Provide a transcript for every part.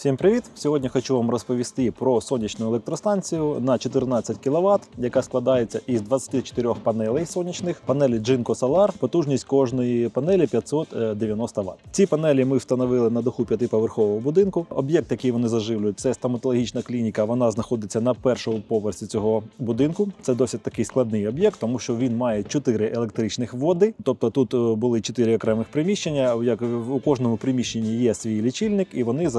Всім привіт! Сьогодні хочу вам розповісти про сонячну електростанцію на 14 кВт, яка складається із 24 панелей сонячних. Панелі Jinko Solar. Потужність кожної панелі 590 Вт. Ці панелі ми встановили на даху п'ятиповерхового будинку. Об'єкт, який вони заживлюють, це стоматологічна клініка. Вона знаходиться на першому поверсі цього будинку. Це досить такий складний об'єкт, тому що він має 4 електричних води. Тобто тут е, були 4 окремих приміщення. Як у кожному приміщенні є свій лічильник, і вони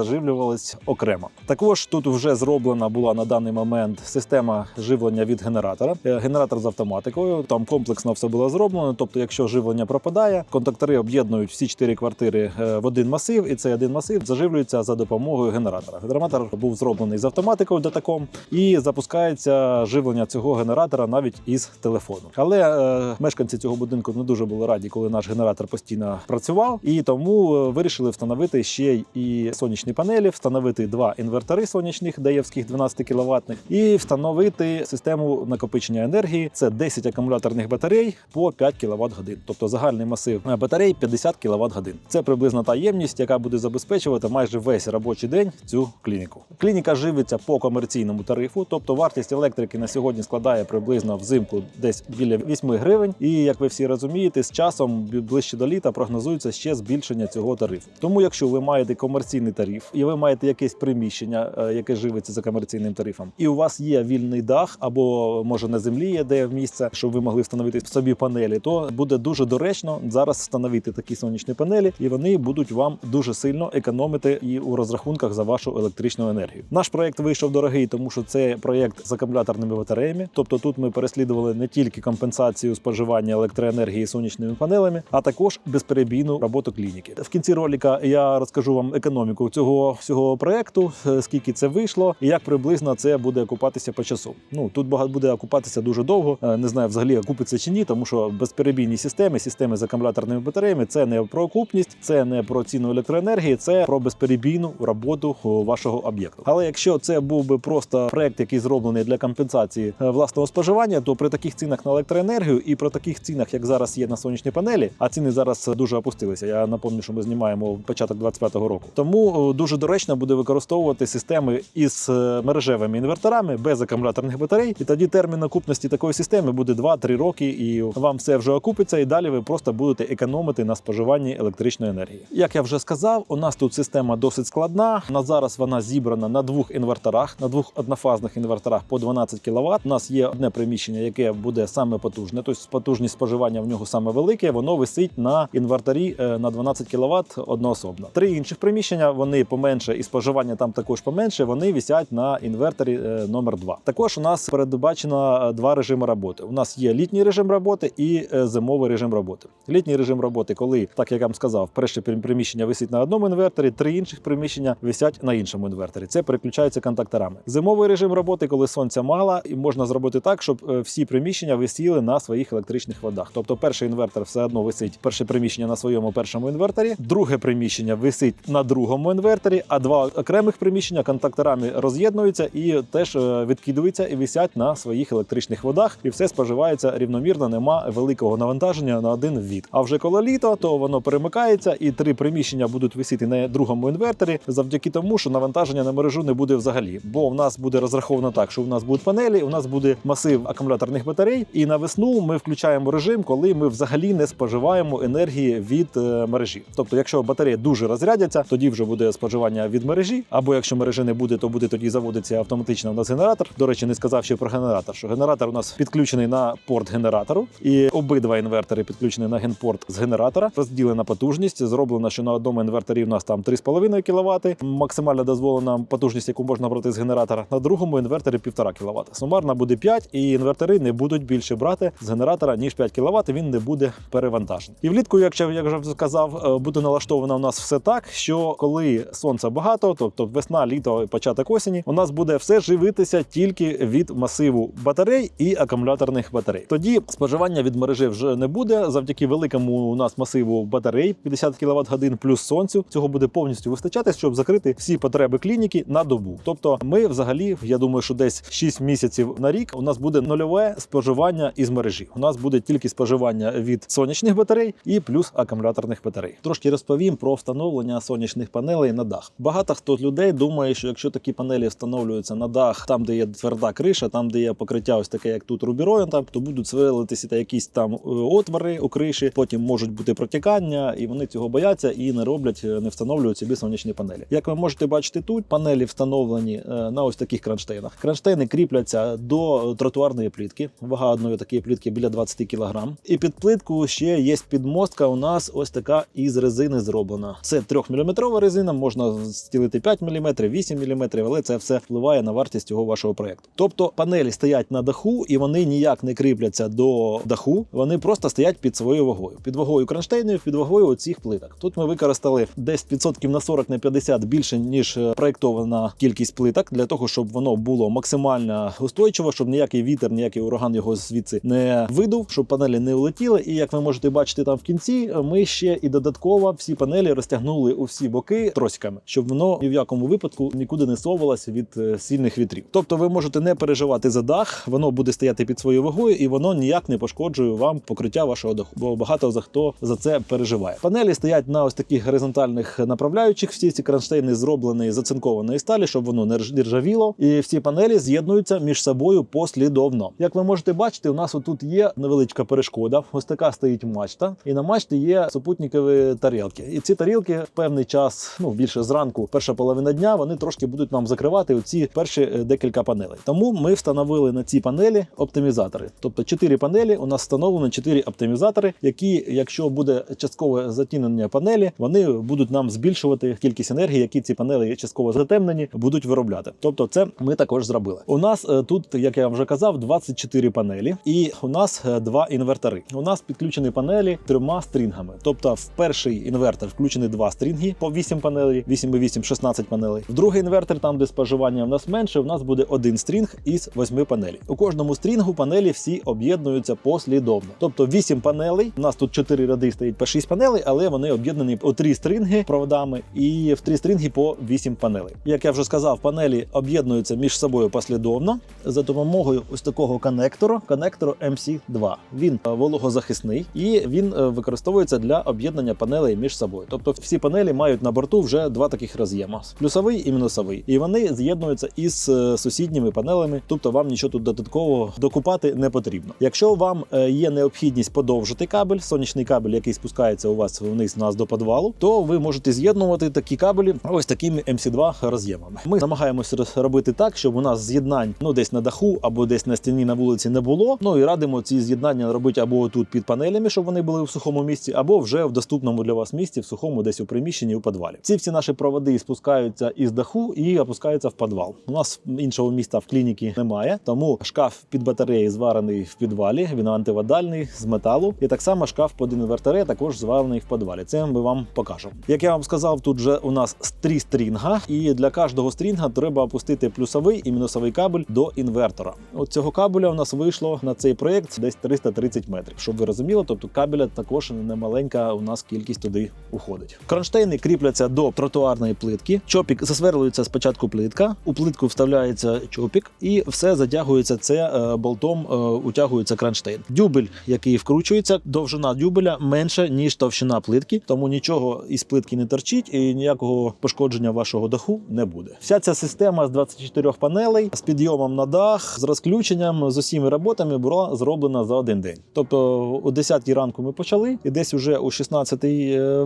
заживлювались окремо. Також тут вже зроблена була на даний момент система живлення від генератора. Е, Генератор з автоматикою. Там комплексно все було зроблено. Тобто, якщо живлення пропадає, контактори об'єднують всі чотири квартири е, в один масив, і цей один масив заживлюється за допомогою генератора. Генератор був зроблений з автоматикою датаком і запускається живлення цього генератора навіть із телефону. Але е, мешканці цього будинку не дуже були раді, коли наш генератор постійно працював, і тому е, вирішили встановити ще і сонячні панелі, встановити два інвертори сонячних даєвських 12 кВт і встановити систему накопичення енергії. Це 10 акумуляторних батарей по 5 кВт годин. Тобто загальний масив батарей 50 кВт годин. Це приблизно та ємність, яка буде забезпечувати майже весь робочий день цю клініку. Клініка живиться по комерційному тарифу, тобто вартість електрики на сьогодні складає приблизно взимку десь біля 8 гривень. І як ви всі розумієте, з часом ближче до літа прогнозується ще збільшення цього тарифу. Тому, якщо ви маєте комерційний тариф і ви маєте якесь приміщення, е, яке живиться за комерційним тарифом, і у вас є вільний дах, або може на землі є де місце, щоб ви могли встановити собі панелі, то буде дуже доречно зараз встановити такі сонячні панелі, і вони будуть вам дуже сильно економити і у розрахунках за вашу електричну енергію. Наш проект вийшов дорогий, тому що це проект з акумуляторними батареями. Тобто тут ми переслідували не тільки компенсацію споживання електроенергії сонячними панелями, а також безперебійну роботу клініки. В кінці ролика я розкажу вам економіку цього всього проекту, е, скільки це вийшло, і як приблизно це буде окупатися по часу. Ну тут буде окупатися дуже довго. Е, Не знаю, взагалі окупиться чи ні, тому що безперебійні системи, системи з акумуляторними батареями це не про окупність, це не про ціну електроенергії, це про безперебійну роботу вашого об'єкту. Але якщо це був би просто проект, який зроблений для компенсації е, власного споживання, то при таких цінах на електроенергію і при таких цінах, як зараз є на сонячні панелі, а ціни зараз дуже опустилися. Я напомню, що ми знімаємо початок 25-го року. Тому дуже доречно буде використовувати системи із е, мережевими інверторами без акумуляторних батарей, і тоді термін окупності такої системи буде 2-3 роки, і вам все вже окупиться, і далі ви просто будете економити на споживанні електричної енергії. Як я вже сказав, у нас тут система досить складна. На зараз вона зібрана на двох інверторах, на двох однофазних інверторах по 12 кВт. У нас є одне приміщення, яке буде саме потужне, тобто потужність споживання в нього саме велике. Воно висить на інверторі е, на 12 кВт одноособно. Три інших приміщення вони поменше, і споживання там також поменше. Вони висять на інверторі е, номер 2 Також у нас передбачено е, два режими роботи. У нас є літній режим роботи і е, зимовий режим роботи. Літній режим роботи, коли так як я вам сказав, перше приміщення висить на одному інверторі, три інших приміщення висять на іншому інверторі. Це переключається контакторами. Зимовий режим роботи, коли сонця мало, і можна зробити так, щоб всі приміщення висіли на своїх електричних водах. Тобто, перший інвертор все одно висить перше приміщення на своєму першому інверторі, друге приміщення висить на другому інверторі, а два окремих приміщення контакторами роз'єднуються і теж е, відкидуються і висять на своїх електричних водах, і все споживається рівномірно. Нема великого навантаження на один від. А вже коли літо, то воно перемикається, і три приміщення будуть висіти на другому інверторі, завдяки тому, що навантаження на мережу не буде взагалі. Бо в нас буде розраховано так, що у нас будуть панелі, у нас буде масив акумуляторних батарей, і на весну ми включаємо режим, коли ми взагалі не споживаємо енергії від е, мережі. Тобто, якщо батареї дуже розрядяться, тоді вже буде споживання від мережі. Або якщо мережі не буде, то буде тоді заводиться автоматично у нас генератор. До речі, не сказав ще про генератор, що генератор у нас підключений на порт генератору, і обидва інвертори підключені на генпорт з генератора. Розділена потужність. Зроблено, що на одному інверторі у нас там 3,5 кВт, максимальна дозволена потужність, яку можна брати з генератора. На другому інверторі 1,5 кВт. Сумарно буде 5, і інвертори не будуть більше брати з генератора ніж 5 кВт. Він не буде перевантажений. І влітку, якщо як вже сказав, е, буде налаштовано у нас все так, що коли сонця багато, тобто весна, літо, початок осені, у нас буде все живитися тільки від масиву батарей і акумуляторних батарей. Тоді споживання від мережі вже не буде завдяки великому у нас масиву батарей 50 кВт годин плюс сонцю. Цього буде повністю вистачати, щоб закрити всі потреби клініки на добу. Тобто, ми взагалі, я думаю, що десь 6 місяців на рік у нас буде нульове споживання із мережі. У нас буде тільки споживання від сонячних батарей і плюс акумуляторних батарей. Трошки розповім про встановлення сонячних панелей на дах. Багато хто людей думає, що якщо такі панелі встановлюються на дах, там де є тверда криша, там де є покриття, ось таке, як тут рубіроєм, там то будуть сверлитися та якісь там е, отвори у криші, потім можуть бути протікання, і вони цього бояться і не роблять, е, не встановлюють собі сонячні панелі. Як ви можете бачити тут, панелі встановлені е, на ось таких кронштейнах. Кронштейни кріпляться до тротуарної плітки. Вага одної такої плітки біля 20 кг. І під плитку ще є підмостка. У нас ось така із резини зроблена. Це 3-мм резина, можна стілити 5 мм, 8 мм, але це все впливає на вартість цього вашого проекту. Тобто панелі стоять на даху і вони ніяк не кріпляться до даху, вони просто стоять під своєю вагою. Під вагою кронштейнів, під вагою оцих плиток. Тут ми використали десь відсотків на 40 на 50 більше ніж е, проєктована кількість плиток для того, щоб воно було максимально устойчиво, щоб ніякий вітер, ніякий ураган його звідси не видув, щоб панелі не улетіли. І як ви можете бачити там в кінці, ми ще і додатково всі панелі розтягнули у всі боки тросиками, щоб воно ні в якому випадку нікуди не совалося від е, сильних вітрів. Тобто ви можете не переживати за дах, воно буде стояти під своєю вагою, і воно ніяк не пошкоджує вам покриття вашого даху. Бо багато за хто за це переживає. Панелі стоять на ось таких горизонтальних направляючих. Всі ці кронштейни зроблені з оцинкованої сталі, щоб воно не рж- не ржавіло. І всі панелі з'єднуються між собою послідовно. Як ви можете бачити, у нас отут є невеличка перешкода. Ось така стоїть мачта, і на мачті є супутникові тарілки. І ці тарілки в певний час, ну більше зранку, ранку, перша половина дня, вони трошки будуть нам закривати оці перші е, декілька панелей. Тому ми встановили на ці панелі оптимізатори. Тобто 4 панелі у нас встановлено 4 оптимізатори, які, якщо буде часткове затінення панелі, вони будуть нам збільшувати кількість енергії, які ці панелі частково затемнені, будуть виробляти. Тобто, це ми також зробили. У нас е, тут, як я вам вже казав, 24 панелі, і у нас е, два інвертори. У нас підключені панелі трьома стрінгами. Тобто, в перший інвертор включені два стрінги по 8 панелей, 8,8 8-16 панелей. В другий інвертор, там де споживання в нас менше, в нас буде один стрінг із 8 панелей. У кожному стрінгу панелі всі об'єднуються послідовно. Тобто 8 панелей. У нас тут 4 ради стоїть по 6 панелей, але вони об'єднані у 3 стрінги проводами і в 3 стрінги по 8 панелей. Як я вже сказав, панелі об'єднуються між собою послідовно за допомогою ось такого коннектору, коннектору MC2. Він е, вологозахисний і він е, використовується для об'єднання панелей між собою. Тобто всі панелі мають на борту вже два таких роз'єма: плюсовий і мінусовий. І вони з'єднуються із е, сусідніми панелями, тобто вам нічого тут додатково докупати не потрібно. Якщо вам е, є необхідність подовжити кабель, сонячний кабель, який спускається у вас вниз нас до підвалу, то ви можете з'єднувати такі кабелі ось такими MC2 роз'ємами. Ми намагаємося робити так, щоб у нас з'єднань ну десь на даху або десь на стіні на вулиці не було. Ну і радимо ці з'єднання робити або тут під панелями, щоб вони були в сухому місці, або вже в доступному для вас місці, в сухому, десь у приміщенні у підвалі. Ці всі наші проводи спускаються із даху і опускаються в підвал. У нас іншого міста в клініці немає, тому шкаф під батареї зварений в підвалі. Він антивадальний з металу. І так само шкаф під інверторе також зварений в підвалі. Це ми вам покажемо. Як я вам сказав, тут вже у нас три стрінга, і для кожного стрінга треба опустити плюсовий і мінусовий кабель до інвертора. От цього кабеля у нас вийшло на цей проект десь 330 метрів. Щоб ви розуміли, тобто кабеля також немаленька у нас кількість туди уходить. Кронштейни кріпляться до тротуарної плитки. Чопік засверлюється спочатку плитка, у плитку вставляється чопік, і все затягується це е, болтом, е, утягується кронштейн. Дюбель, який вкручується, довжина дюбеля менша ніж товщина плитки, тому нічого із плитки не торчить і ніякого пошкодження вашого даху не буде. Вся ця система з 24 панелей з підйомом на дах, з розключенням, з усіми роботами була зроблена за один день. Тобто о 10 ранку ми почали, і десь уже о 16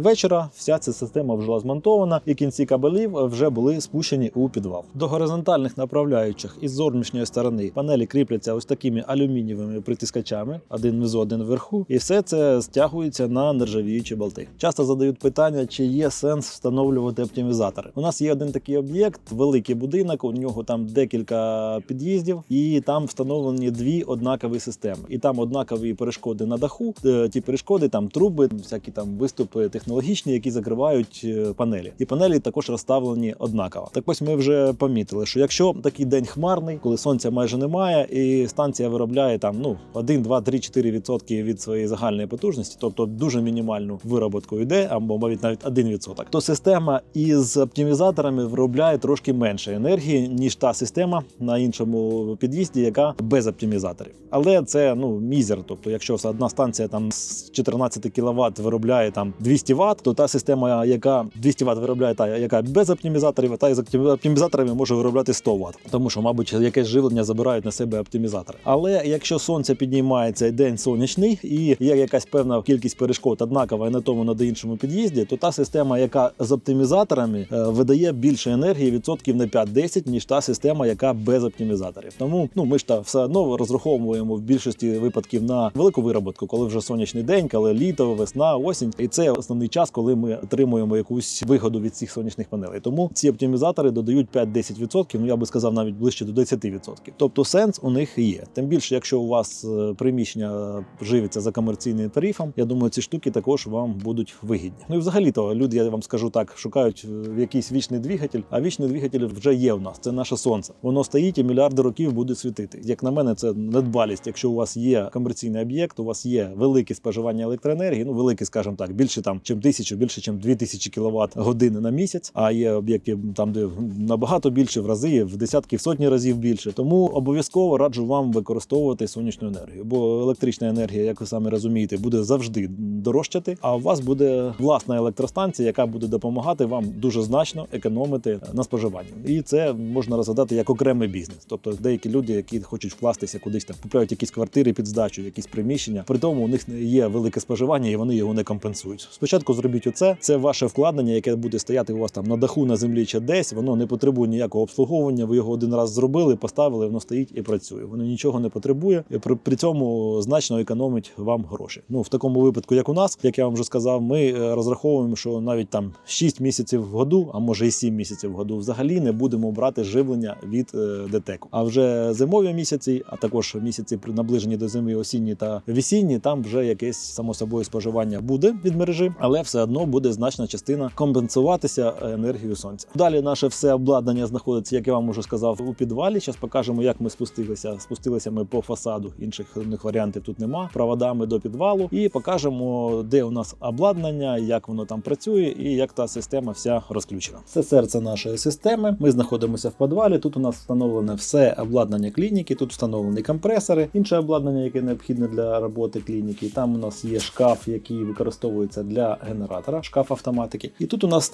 вечора вся ця система вже змонтована, і кінці кабелів вже були спущені у підвал. До горизонтальних направляючих із зовнішньої сторони панелі кріпляться ось такими алюмінієвими притискачами, один внизу, один вверху, і все це стягується на нержавіючі болти. Часто задають питання, чи є сенс встановлювати оптимізатори. У нас є один такий об'єкт, великий будинок. У нього там декілька під'їздів, і там встановлені дві однакові системи. І там однакові перешкоди на даху. Е, Ті перешкоди, там труби, всякі там виступи технологічні, які закривають е, панелі. І панелі також розставлені однаково. Так ось ми вже помітили, що якщо такий день хмарний, коли сонця майже немає, і станція виробляє там ну 1, 2, 3, 4 відсотки від своєї загальної потужності, тобто дуже мінімальну вироботку йде, або навіть навіть 1 відсоток, то система із оптимізаторами виробляє трошки менше енергії, ніж та система на іншому під'їзді, яка без оптимізаторів. Але це ну мізер. Тобто, якщо одна станція там з 14 кВт виробляє там 200 Вт, то та система, яка 200 Вт виробляє, та яка без оптимізаторів, та із оптимі- оптимізаторами може виробляти 100 Вт. Тому що, мабуть, якесь живлення забирають на себе оптимізатори. Але якщо сонце піднімається і день сонячний, і є якась певна кількість перешкод однакова і на тому на до іншому під'їзді, то та система, яка з оптимізаторами, е, видає більше енергії відсотків на 5-10, ніж та система, яка без оптимізаторів. Тому ну ми ж та все одно розраховуємо в більшості випадків на велику вироботку, коли вже сонячний день, коли літо, весна, осінь, і це основний час, коли ми отримуємо якусь вигоду від цих сонячних панелей. Тому ці оптимізатори додають 5-10%, ну я би сказав навіть ближче до 10%. Тобто сенс у них є. Тим більше, якщо у вас е, приміщення живиться за комерційним тарифом, я думаю, ці штуки також вам будуть вигідні. Ну і взагалі то люди, я вам скажу так, шукають е, якийсь вічний двигатель, а вічний двигатель вже є у нас. Це наше сонце. Воно стоїть і мільярди років буде світити. Як на мене, це недбалість. Якщо у вас є комерційний об'єкт, у вас є велике споживання електроенергії, ну велике, скажімо так, більше там, чим тисячу, більше, чим дві тисячі кіловат години на місяць. А є об'єкти там, де набагато більше, в рази, в десятки, в сотні разів більше. Тому обов'язково раджу вам використовувати сонячну енергію, бо електрична енергія, як ви самі розумієте, буде завжди дорожчати. А у вас буде власна електростанція, яка буде допомагати вам дуже значно економити на споживанні. І це можна розглядати як окремий бізнес. Тобто деякі люди, які хочуть вкластися кудись там, купляють якісь квартири під здачу, якісь приміщення. При тому у них є велике споживання, і вони його не компенсують. Спочатку зробіть оце. Це ваше вкладення, яке буде стояти у вас там на даху, на землі чи десь. Воно не потребує ніякого обслуговування. Ви його один раз зробили, поставили, воно стоїть і працює. Воно нічого не потребує. При, при цьому значно економить вам гроші. Ну в такому випадку, як у нас, як я вам вже сказав, ми е, розраховуємо, що навіть там 6 місяців в году, а може і 7 місяців в году, взагалі не будемо брати живлення від е, ДТЕКу. А вже зимові місяці, а також місяці наближені до зими, осінні та весінні, там вже якесь само собою споживання буде від мережі, але все одно буде значна частина компенсуватися енергією сонця. Далі наше все обладнання знаходиться, як я вам уже сказав, у підвалі. Зараз покажемо, як ми спустилися. Спустилися ми по фасаду. Інших варіантів тут нема. Проводами до підвалу, і покажемо, де у нас обладнання, як воно там працює, і як та система вся розключена. Це серце нашої системи. Ми знаходимося в підвалі. Тут у нас встановлене все обладнання клініки. Тут встановлені компресори, інше обладнання, яке необхідне для роботи клініки. Там у нас є шкаф, який використовується для генератора, шкаф автоматики. І тут у нас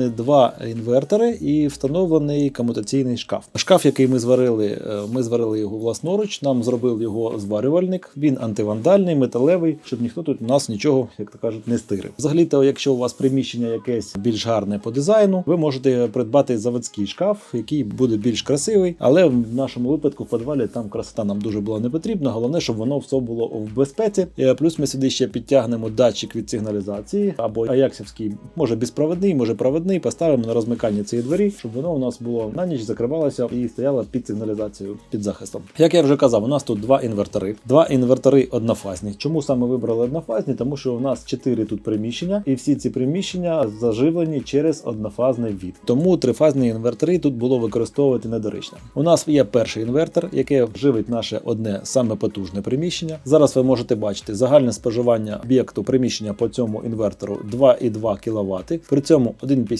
встановлені два інвертори і встановлений комутаційний шкаф. Шкаф, який ми зварили, е, ми зварили його власноруч. Нам зробив його зварювальник. Він антивандальний, металевий, щоб ніхто тут у нас нічого, як то кажуть, не стирив. Взагалі, то якщо у вас приміщення якесь більш гарне по дизайну, ви можете придбати заводський шкаф, який буде більш красивий. Але в нашому випадку в підвалі там красота нам дуже була не потрібна. Головне, щоб воно все було в безпеці. Е, Плюс ми сюди ще підтягнемо датчик від сигналізації або аяксівський, може безпровідний, може провідний. Поставимо на розмикання цієї двері, щоб воно у нас було на ніч закривалося і стояло під сигналізацією під захистом. Як я вже казав, у нас тут два інвертори. Два інвертори однофазні. Чому саме вибрали однофазні? Тому що у нас чотири тут приміщення, і всі ці приміщення заживлені через однофазний від. Тому трифазні інвертори тут було використовувати недоречно. У нас є перший інвертор, який живить наше одне саме потужне приміщення. Зараз ви можете бачити загальне споживання об'єкту приміщення по цьому інвертору 2,2 кВт. При цьому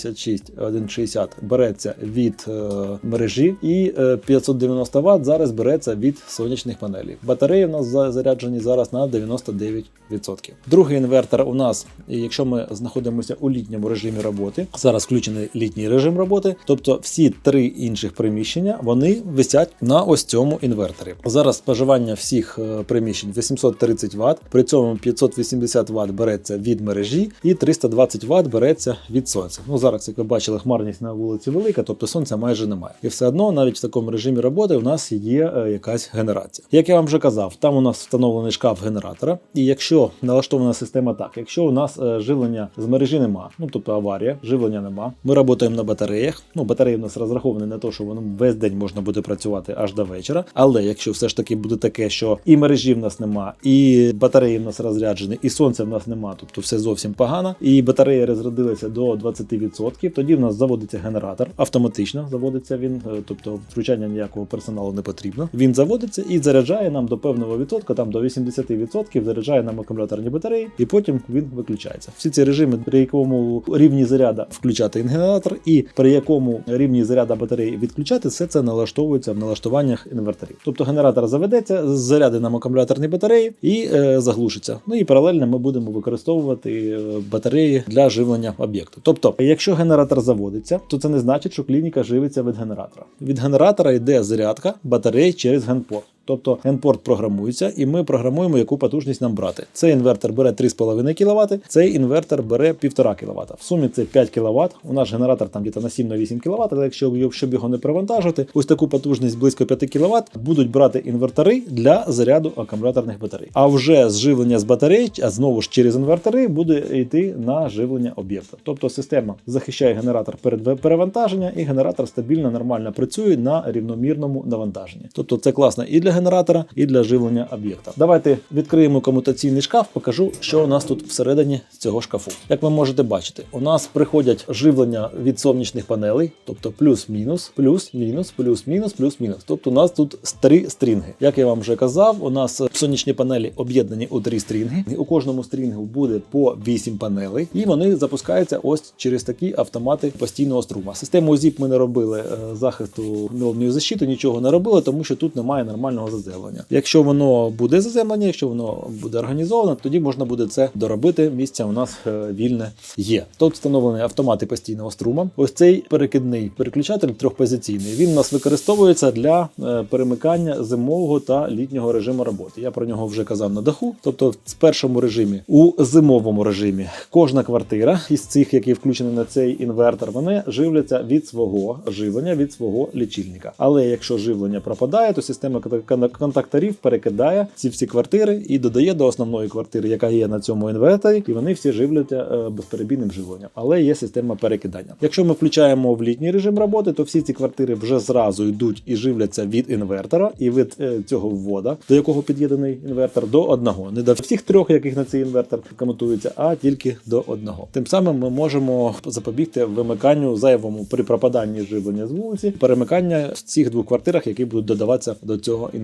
1,56, 1,60 береться від е, мережі, і е, 590 Вт зараз береться від сонячних панелей. Батареї у нас заряджені зараз на 99%. Другий інвертор у нас, якщо ми знаходимося у літньому режимі роботи, зараз включений літній режим роботи, тобто всі три інших приміщення вони висять на ось цьому інверторі. Зараз споживання всіх е, приміщень 830 Вт, при цьому 580 Вт береться від мережі і 320 Вт береться від сонця. Ну зараз, як ви бачили, хмарність на вулиці велика, тобто сонця майже немає. І все одно, навіть в такому режимі роботи, у нас є е, якась генерація. Як я вам вже казав, там у нас встановлений шкаф генератора. І якщо налаштована система так, якщо у нас е, живлення з мережі нема, ну тобто аварія, живлення нема, ми працюємо на батареях. Ну, батареї у нас розраховані на те, що воно весь день можна буде працювати аж до вечора. Але якщо все ж таки буде таке, що і мережі в нас нема, і батареї в нас розряджені, і сонця в нас нема, тобто все зовсім погано, і батарея розрядилася до 20%, тоді в нас заводиться генератор, автоматично заводиться він, е, тобто втручання ніякого персоналу не потрібно. Він заводиться і заряджає нам до певного відсотка, там до 80% заряджає нам акумуляторні батареї, і потім він виключається. Всі ці режими, при якому рівні заряда включати генератор, і при якому рівні заряда батареї відключати, все це налаштовується в налаштуваннях інверторів. Тобто генератор заведеться, заряди нам акумуляторні батареї і е, заглушиться. Ну і паралельно ми будемо використовувати е, батареї для живлення об'єкту. Тобто, якщо Якщо генератор заводиться, то це не значить, що клініка живиться від генератора. Від генератора йде зарядка батареї через генпорт. Тобто генпорт програмується, і ми програмуємо, яку потужність нам брати. Цей інвертор бере 3,5 кВт, цей інвертор бере 1,5 кВт. В сумі це 5 кВт. У нас генератор там десь на 7-8 кВт, але якщо щоб його не перевантажити, ось таку потужність близько 5 кВт будуть брати інвертори для заряду акумуляторних батарей. А вже зживлення з батарей, а знову ж через інвертори, буде йти на живлення об'єкта. Тобто система захищає генератор перед перевантаження, і генератор стабільно нормально працює на рівномірному навантаженні. Тобто це класно і для генератора, і для живлення об'єкта. Давайте відкриємо комутаційний шкаф, покажу, що у нас тут всередині цього шкафу. Як ви можете бачити, у нас приходять живлення від сонячних панелей, тобто плюс-мінус, плюс-мінус, плюс-мінус, плюс-мінус. Тобто у нас тут три стрінги. Як я вам вже казав, у нас сонячні панелі об'єднані у три стрінги. У кожному стрінгу буде по 8 панелей, і вони запускаються ось через такі автомати постійного струма. Систему ZIP ми не робили е, захисту мовної защити, нічого не робили, тому що тут немає нормального заземлення. Якщо воно буде заземлення, якщо воно буде організовано, тоді можна буде це доробити. Місця у нас е, вільне є. Тут встановлені автомати постійного струма. Ось цей перекидний переключатель трьохпозиційний. Він у нас використовується для е, перемикання зимового та літнього режиму роботи. Я про нього вже казав на даху. Тобто, в першому режимі, у зимовому режимі, кожна квартира із цих, які включені на цей інвертор, вони живляться від свого живлення, від свого лічильника. Але якщо живлення пропадає, то система кон- контакторів перекидає ці всі квартири і додає до основної квартири, яка є на цьому інверторі, і вони всі живляться е, безперебійним живленням. Але є система перекидання. Якщо ми включаємо в літній режим роботи, то всі ці квартири вже зразу йдуть і живляться від інвертора і від е, цього ввода, до якого під'єднаний інвертор, до одного. Не до всіх трьох, яких на цей інвертор комутується, а тільки до одного. Тим самим ми можемо запобігти вимиканню зайвому при пропаданні живлення з вулиці, перемикання в цих двох квартирах, які будуть додаватися до цього інвертора.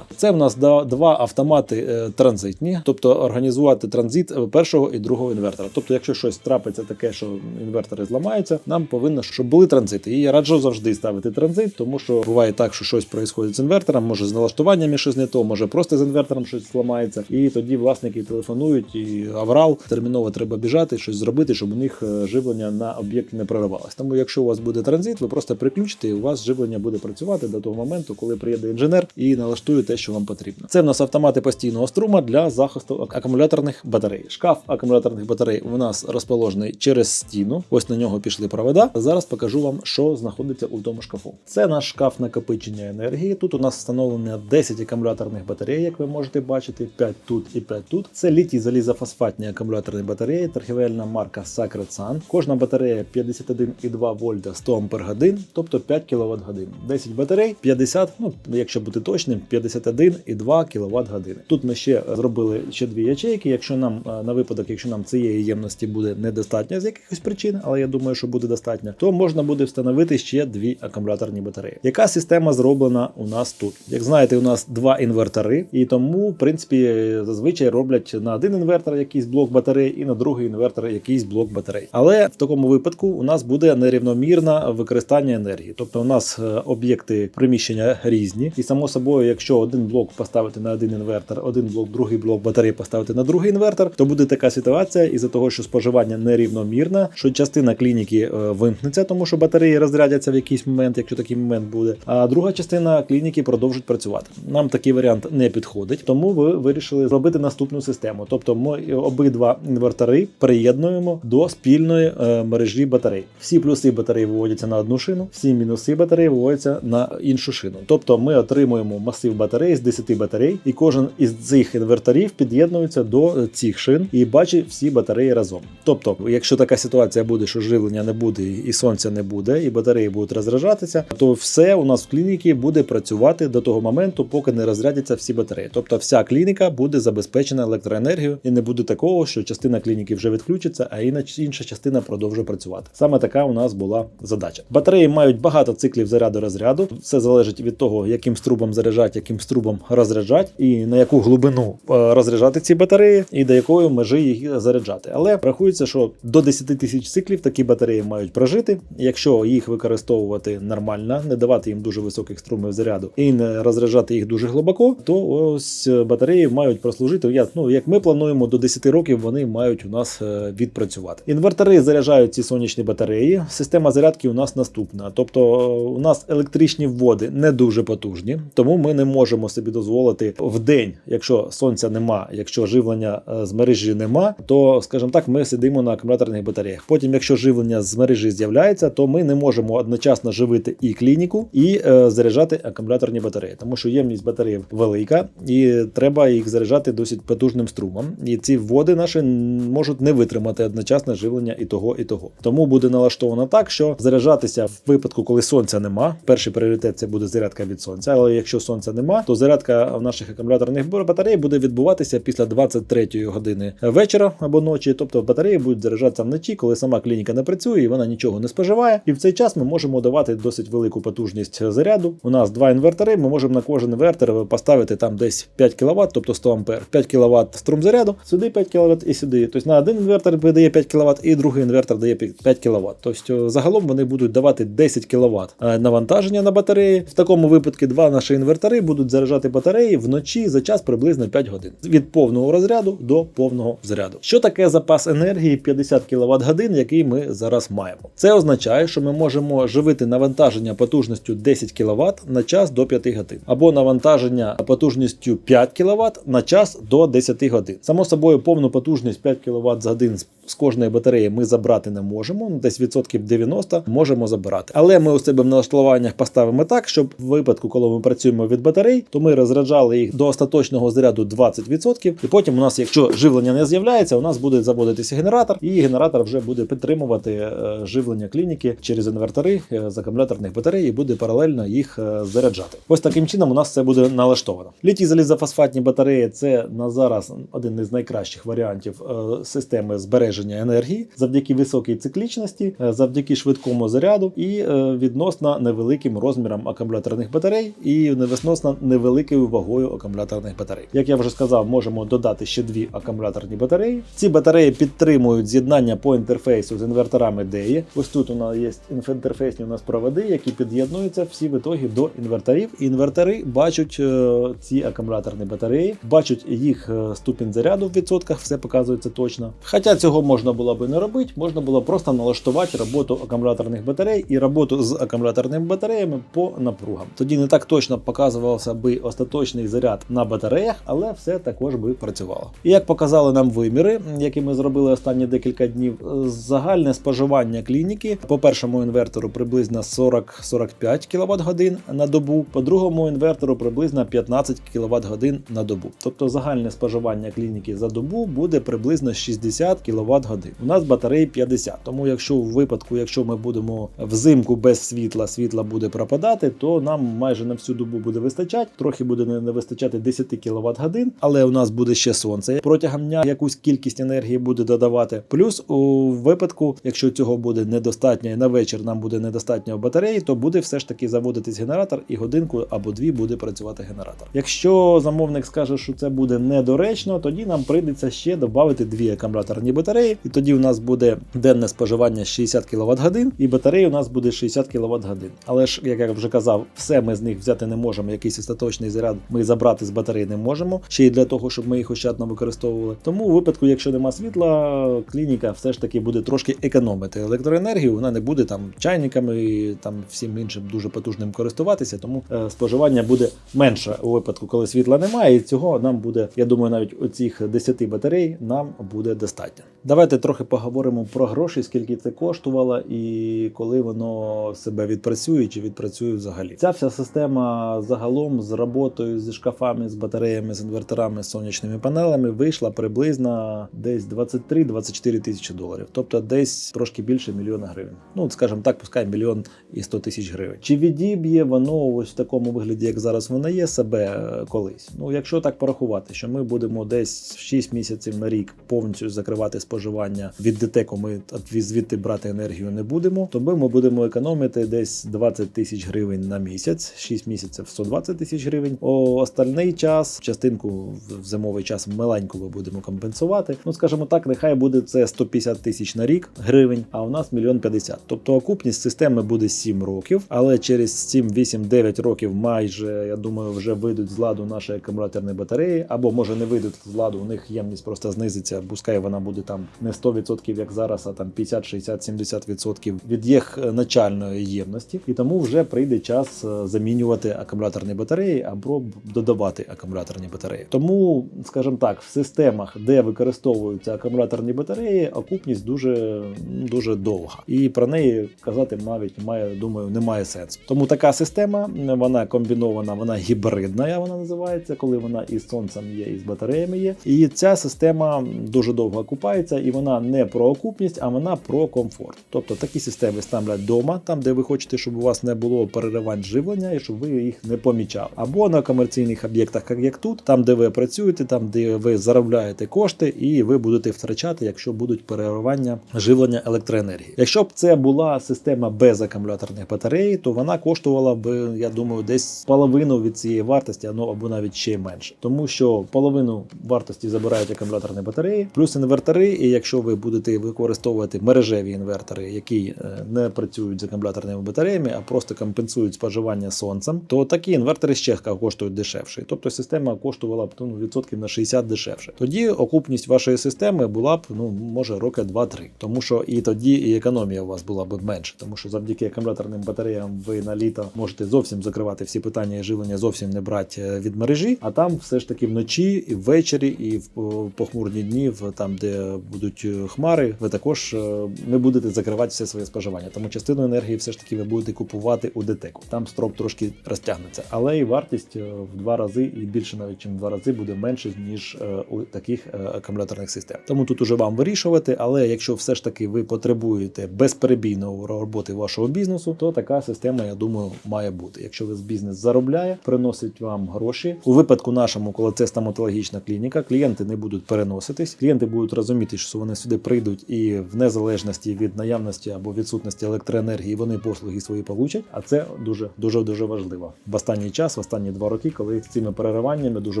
Це в нас два автомати е, транзитні, тобто організувати транзит е, першого і другого інвертора. Тобто, якщо щось трапиться таке, що інвертори зламаються, нам повинно, щоб були транзити. І я раджу завжди ставити транзит, тому що буває так, що щось відбувається з інвертором, може з налаштуваннями щось не то, може просто з інвертором щось зламається. І тоді власники телефонують і аврал, терміново треба біжати, щось зробити, щоб у них е, живлення на об'єкт не проривалось. Тому, якщо у вас буде транзит, ви просто приключите, і у вас живлення буде працювати до того моменту, коли приїде інженер і налаштує те, що вам потрібно. Це в нас автомати постійного струма для захисту акумуляторних батарей. Шкаф акумуляторних батарей у нас розположений через стіну. Ось на нього пішли провода. Зараз покажу вам, що знаходиться у тому шкафу. Це наш шкаф накопичення енергії. Тут у нас встановлено 10 акумуляторних батарей, як ви можете бачити, 5 тут і 5 тут. Це літій залізофосфатні акумуляторні батареї, торгівельна марка Sacred Sun. Кожна батарея 51,2 вольта 100 ампер годин, тобто 5 кВт годин. 10 батарей, 50, ну якщо бути точним, 51,2 кВт години. Тут ми ще зробили ще дві ячейки. Якщо нам е, на випадок, якщо нам цієї ємності буде недостатньо з якихось причин, але я думаю, що буде достатньо, то можна буде встановити ще дві акумуляторні батареї. Яка система зроблена у нас тут? Як знаєте, у нас два інвертори, і тому, в принципі, зазвичай роблять на один інвертор якийсь блок батарей, і на другий інвертор якийсь блок батарей. Але в такому випадку у нас буде нерівномірне використання енергії. Тобто, у нас е, об'єкти приміщення різні, і само собою, якщо один блок поставити на один інвертор, один блок, другий блок батареї поставити на другий інвертор, то буде така ситуація із-за того, що споживання нерівномірне, що частина клініки е, вимкнеться, тому що батареї розрядяться в якийсь момент, якщо такий момент буде. А друга частина клініки продовжить працювати. Нам такий варіант не підходить, тому ви вирішили зробити наступну систему. Тобто, ми обидва інвертори приєднуємо до спільної е, мережі батарей. Всі плюси батареї виводяться на одну шину, всі мінуси батареї виводяться на іншу шину. Тобто, ми отримуємо масив батарей з 10 батарей, і кожен із цих інверторів під'єднується до цих шин і бачить всі батареї разом. Тобто, якщо така ситуація буде, що живлення не буде і сонця не буде, і батареї будуть розряджатися, то все у нас в клініці буде працювати до того моменту, поки не розрядяться всі батареї. Тобто, вся клініка буде забезпечена електроенергією, і не буде такого, що частина клініки вже відключиться, а інша частина продовжує працювати. Саме така у нас була задача. Батареї мають багато циклів заряду розряду. Все залежить від того, яким струбом заряджати визначати, яким струбом розряджати і на яку глибину е, розряджати ці батареї, і до якої межі їх заряджати. Але рахується, що до 10 тисяч циклів такі батареї мають прожити. Якщо їх використовувати нормально, не давати їм дуже високих струмів заряду і не розряджати їх дуже глибоко, то ось батареї мають прослужити. Ну, як ми плануємо, до 10 років вони мають у нас е, відпрацювати. Інвертори заряджають ці сонячні батареї. Система зарядки у нас наступна. Тобто е, у нас електричні вводи не дуже потужні, тому ми не можемо собі дозволити в день, якщо сонця нема, якщо живлення е, з мережі нема, то скажімо так, ми сидимо на акумуляторних батареях. Потім, якщо живлення з мережі з'являється, то ми не можемо одночасно живити і клініку, і е, заряджати акумуляторні батареї, тому що ємність батареї велика, і треба їх заряджати досить потужним струмом. І ці вводи наші можуть не витримати одночасне живлення і того, і того. Тому буде налаштовано так, що заряджатися в випадку, коли сонця нема. Перший пріоритет це буде зарядка від сонця. Але якщо сонця нема, то зарядка в наших акумуляторних батарей буде відбуватися після 23 години вечора або ночі. Тобто батареї будуть заряджатися вночі, коли сама клініка не працює і вона нічого не споживає. І в цей час ми можемо давати досить велику потужність заряду. У нас два інвертори. Ми можемо на кожен інвертор поставити там десь 5 кВт, тобто 100 ампер. 5 кВт струм заряду, сюди 5 кВт і сюди. Тобто на один інвертор видає 5 кВт, і другий інвертор дає 5 кВт. Тобто загалом вони будуть давати 10 кВт навантаження на батареї. В такому випадку два наші інвертори будуть заряджати батареї вночі за час приблизно 5 годин від повного розряду до повного заряду. Що таке запас енергії 50 кВт годин, який ми зараз маємо? Це означає, що ми можемо живити навантаження потужністю 10 кВт на час до 5 годин, або навантаження потужністю 5 кВт на час до 10 годин. Само собою, повну потужність 5 кВт за годин з- з кожної батареї ми забрати не можемо. ну, Десь відсотків 90 можемо забирати. Але ми у себе в налаштуваннях поставимо так, щоб в випадку, коли ми працюємо від батарей, то ми розряджали їх до остаточного заряду 20%. І потім у нас, якщо живлення не з'являється, у нас буде заводитися генератор, і генератор вже буде підтримувати е, живлення клініки через інвертори е, з акумуляторних батарей і буде паралельно їх е, заряджати. Ось таким чином у нас це буде налаштовано. Літій залізофосфатні батареї це на зараз один із найкращих варіантів системи збереження енергії завдяки високій циклічності, завдяки швидкому заряду і відносно невеликим розмірам акумуляторних батарей і відносно невеликою вагою акумуляторних батарей. Як я вже сказав, можемо додати ще дві акумуляторні батареї. Ці батареї підтримують з'єднання по інтерфейсу з інверторами DEI. Ось тут у нас є інтерфейсні у нас проводи, які під'єднуються всі в ітогі до інверторів. Інвертори бачать е, ці акумуляторні батареї, бачать їх е, ступінь заряду в відсотках, все показується точно. Хоча цього можна було би не робити, можна було просто налаштувати роботу акумуляторних батарей і роботу з акумуляторними батареями по напругам. Тоді не так точно показувався би остаточний заряд на батареях, але все також би працювало. І як показали нам виміри, які ми зробили останні декілька днів, загальне споживання клініки по першому інвертору приблизно 40-45 кВт годин на добу, по другому інвертору приблизно 15 кВт годин на добу. Тобто загальне споживання клініки за добу буде приблизно 60 кВт годин. У нас батареї 50. Тому якщо в випадку, якщо ми будемо взимку без світла, світла буде пропадати, то нам майже на всю добу буде вистачати. Трохи буде не вистачати 10 кВт годин, але у нас буде ще сонце протягом дня якусь кількість енергії буде додавати. Плюс у випадку, якщо цього буде недостатньо і на вечір нам буде недостатньо батареї, то буде все ж таки заводитись генератор і годинку або дві буде працювати генератор. Якщо замовник скаже, що це буде недоречно, тоді нам прийдеться ще додати дві акумуляторні батареї, і тоді у нас буде денне споживання 60 кВт годин, і батареї у нас буде 60 кВт годин. Але ж, як я вже казав, все ми з них взяти не можемо. Якийсь остаточний заряд ми забрати з батареї не можемо, ще й для того, щоб ми їх ощадно використовували. Тому у випадку, якщо нема світла, клініка все ж таки буде трошки економити електроенергію. Вона не буде там чайниками і там всім іншим дуже потужним користуватися, тому е, споживання буде менше у випадку, коли світла немає. І цього нам буде, я думаю, навіть оцих 10 батарей нам буде достатньо. Давайте трохи поговоримо про гроші, скільки це коштувало і коли воно себе відпрацює чи відпрацює взагалі. Ця вся система загалом з роботою зі шкафами, з батареями, з інверторами, з сонячними панелями вийшла приблизно десь 23-24 тисячі доларів, тобто десь трошки більше мільйона гривень. Ну, скажімо так, пускай мільйон і 100 тисяч гривень. Чи відіб'є воно ось в такому вигляді, як зараз воно є, себе е, колись? Ну, якщо так порахувати, що ми будемо десь 6 місяців на рік повністю закривати споживання від ДТЕКу ми звідти брати енергію не будемо. Тому ми будемо економити десь 20 тисяч гривень на місяць, 6 місяців 120 тисяч гривень. О, остальний час, частинку в зимовий час маленьку ми будемо компенсувати. Ну скажімо так, нехай буде це 150 тисяч на рік гривень, а у нас мільйон 50. Тобто окупність системи буде 7 років, але через 7, 8, 9 років майже я думаю, вже вийдуть з ладу наші акумуляторні батареї, або може не вийдуть з ладу. У них ємність просто знизиться. Пускай вона буде там не 100% як зараз, а там 50, 60, 70% від їх е, начальної ємності. І тому вже прийде час е, замінювати акумуляторні батареї або додавати акумуляторні батареї. Тому, скажімо так, в системах, де використовуються акумуляторні батареї, окупність дуже ну, дуже довга. І про неї казати навіть має, думаю, немає сенсу. Тому така система, вона комбінована, вона гібридна, вона називається, коли вона і сонцем є, і з батареями є. І ця система дуже довго окупається, і вона не про окупність, а вона про комфорт. Тобто такі системи ставлять вдома, там де ви хочете, щоб у вас не було переривань живлення і щоб ви їх не помічали. Або на комерційних об'єктах, як- як тут, там де ви працюєте, там де ви заробляєте кошти, і ви будете втрачати, якщо будуть переривання живлення електроенергії. Якщо б це була система без акумуляторних батарей, то вона коштувала б, я думаю, десь половину від цієї вартості, ну або навіть ще менше, тому що половину вартості забирають акумуляторні батареї, плюс інвертори. І якщо ви будете використовувати мережеві інвертори, які е, не працюють з акумуляторними батареями, а просто компенсують споживання сонцем, то такі інвертори ще коштують дешевше. Тобто система коштувала б ну, відсотків на 60 дешевше. Тоді окупність вашої системи була б ну може роки 2-3. Тому що і тоді і економія у вас була б менше, тому що завдяки акумуляторним батареям ви на літо можете зовсім закривати всі питання і живлення, зовсім не брати е, від мережі. А там все ж таки вночі, і ввечері, і в похмурні дні, там, де будуть е, хмари, ви також е, не будете закривати все своє споживання. Тому частину енергії все ж таки ви будете купувати у ДТЕКу. Там строк трошки розтягнеться, але і вартість е, в два рази і більше навіть ніж в два рази буде менше ніж у таких акумуляторних систем. Тому тут уже вам вирішувати. Але якщо все ж таки ви потребуєте безперебійної роботи вашого бізнесу, то така система, я думаю, має бути. Якщо ви бізнес заробляє, приносить вам гроші. У випадку нашому, коли це стоматологічна клініка, клієнти не будуть переноситись. Клієнти будуть розуміти, що вони сюди прийдуть і в незалежності від наявності або відсутності електроенергії вони послуги свої получать. А це дуже дуже дуже важливо. В останній час, в останні два роки, коли з цими перериваннями дуже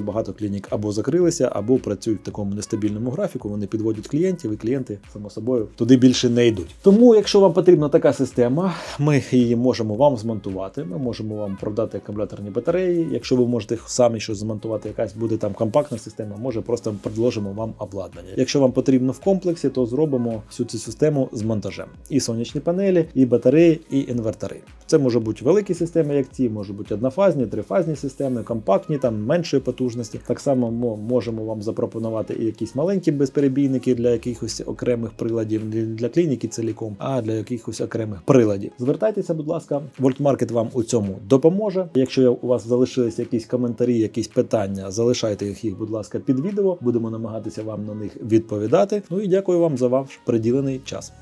багато клінік або закрилися, або працюють в такому нестабільному графіку. Вони підводять клієнтів, і клієнти само собою туди більше не йдуть. Тому, якщо вам потрібна така система, ми її можемо вам змонтувати. Ми можемо вам продати акумуляторні батареї. Якщо ви можете самі щось змонтувати, якась буде там компактна система, може просто предложимо вам обладнання. Якщо вам потрібно в комплексі, то зробимо всю цю систему з монтажем. І сонячні панелі, і батареї, і інвертори. Це може бути великі системи, як ці, може бути однофазні, трифазні системи, компактні, там меншої потужності. Так само ми можемо вам запропонувати і якісь маленькі безперебійники для якихось окремих приладів, для клініки ціліком, а для якихось окремих приладів. Звертайтеся, будь ласка, Вольтмаркет вам у цьому допоможе. Якщо у вас залишились якісь коментарі, якісь питання, залишайте їх, будь ласка, під відео. Будемо намагатися вам на них відповідати. Ну і дякую вам за ваш приділений час.